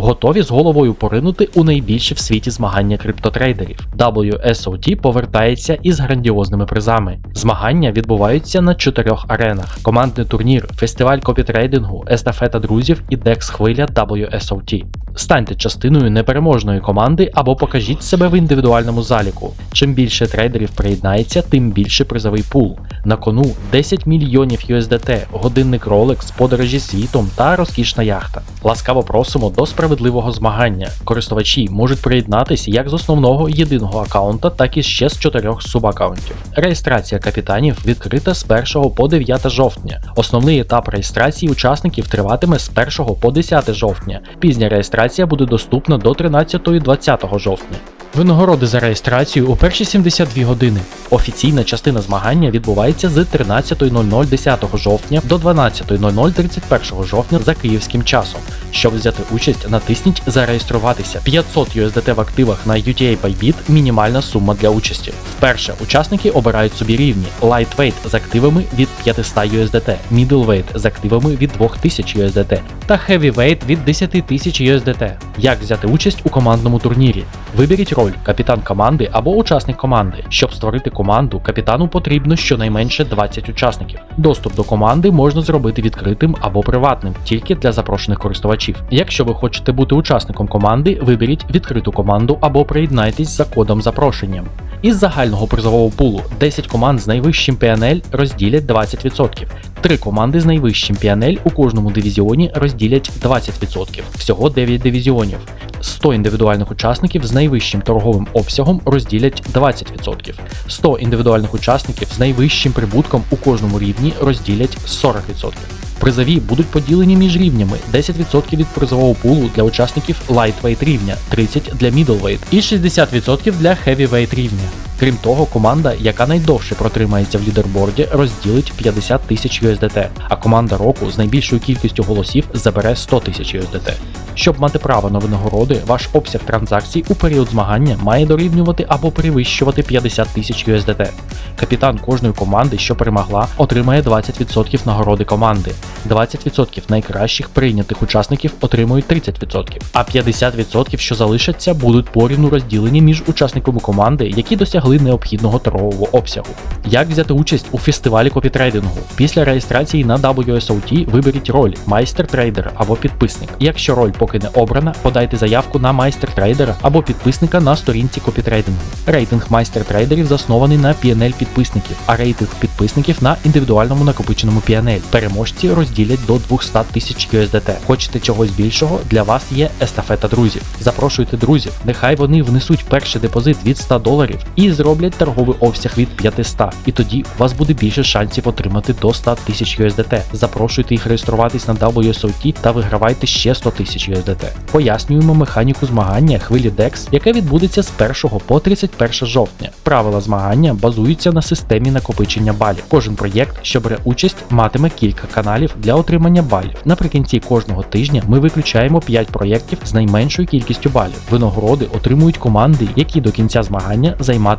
Готові з головою поринути у найбільше в світі змагання криптотрейдерів. WSOT повертається із грандіозними призами. Змагання відбуваються на чотирьох аренах: командний турнір, фестиваль копітрейдингу, естафета друзів і декс хвиля WSOT. Станьте частиною непереможної команди або покажіть себе в індивідуальному заліку. Чим більше трейдерів приєднається, тим більше призовий пул. На кону 10 мільйонів USDT, годинник Rolex, подорожі світом та розкішна яхта. Ласкаво просимо до справедливого змагання. Користувачі можуть приєднатися як з основного єдиного аккаунта, так і ще з чотирьох субаккаунтів. Реєстрація капітанів відкрита з 1 по 9 жовтня. Основний етап реєстрації учасників триватиме з 1 по 10 жовтня. Пізня реєстрація буде доступна до 13-20 жовтня. Винагороди за реєстрацію у перші 72 години. Офіційна частина змагання відбувається з 13.00 10 жовтня до 12.00 31 жовтня за київським часом. Щоб взяти участь, натисніть Зареєструватися. 500 USDT в активах на UTA Bybit – мінімальна сума для участі. Вперше учасники обирають собі рівні Lightweight з активами від 500 USDT, Middleweight з активами від 2000 USDT та Heavyweight від 10 тисяч USDT. Як взяти участь у командному турнірі? Виберіть роль капітан команди або учасник команди. Щоб створити команду, капітану потрібно щонайменше 20 учасників. Доступ до команди можна зробити відкритим або приватним, тільки для запрошених користувачів. Якщо ви хочете бути учасником команди, виберіть відкриту команду або приєднайтесь за кодом запрошення. Із загального призового пулу 10 команд з найвищим PNL розділять 20%. Три команди з найвищим PNL у кожному дивізіоні розділять 20%. Всього 9 дивізіонів. 100 індивідуальних учасників з найвищим торговим обсягом розділять 20%. 100 індивідуальних учасників з найвищим прибутком у кожному рівні розділять 40%. Призові будуть поділені між рівнями 10% від призового пулу для учасників Lightweight рівня, 30% для Middleweight і 60% для Heavyweight рівня. Крім того, команда, яка найдовше протримається в лідерборді, розділить 50 тисяч USDT, а команда року з найбільшою кількістю голосів забере 100 тисяч USDT. Щоб мати право на винагороди, ваш обсяг транзакцій у період змагання має дорівнювати або перевищувати 50 тисяч USDT. Капітан кожної команди, що перемогла, отримає 20% нагороди команди. 20% найкращих прийнятих учасників отримують 30%, а 50%, що залишаться, будуть порівну розділені між учасниками команди, які досягли необхідного торгового обсягу. Як взяти участь у фестивалі копітрейдингу? Після реєстрації на WSOT виберіть роль майстер трейдер або підписник. Якщо роль поки не обрана, подайте заявку на майстер трейдера або підписника на сторінці копітрейдингу. Рейтинг майстер трейдерів заснований на PNL підписників, а рейтинг підписників на індивідуальному накопиченому PNL. Переможці розділять до 200 тисяч USDT. Хочете чогось більшого? Для вас є естафета друзів. Запрошуйте друзів, нехай вони внесуть перший депозит від 100 доларів і зроблять торговий обсяг від 500. І тоді у вас буде більше шансів отримати до 100 тисяч USDT. Запрошуйте їх реєструватись на WSOT та вигравайте ще 100 тисяч USDT. Пояснюємо механіку змагання хвилі DEX, яке відбудеться з 1 по 31 жовтня. Правила змагання базуються на системі накопичення балів. Кожен проєкт, що бере участь, матиме кілька каналів для отримання балів. Наприкінці кожного тижня ми виключаємо 5 проєктів з найменшою кількістю балів. Винагороди отримують команди, які до кінця змагання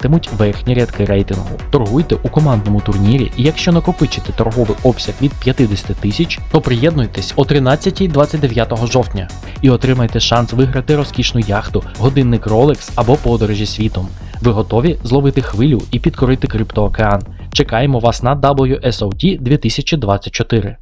займатимуть верхні рядки рейтингу. Торгуйте у командному турнірі, і якщо накопичите торговий обсяг від 50 тисяч, то приєднуйтесь о 13-29 жовтня і отримайте шанс виграти розкішну яхту, годинник Rolex або подорожі світом. Ви готові зловити хвилю і підкорити криптоокеан. Чекаємо вас на WSOT 2024.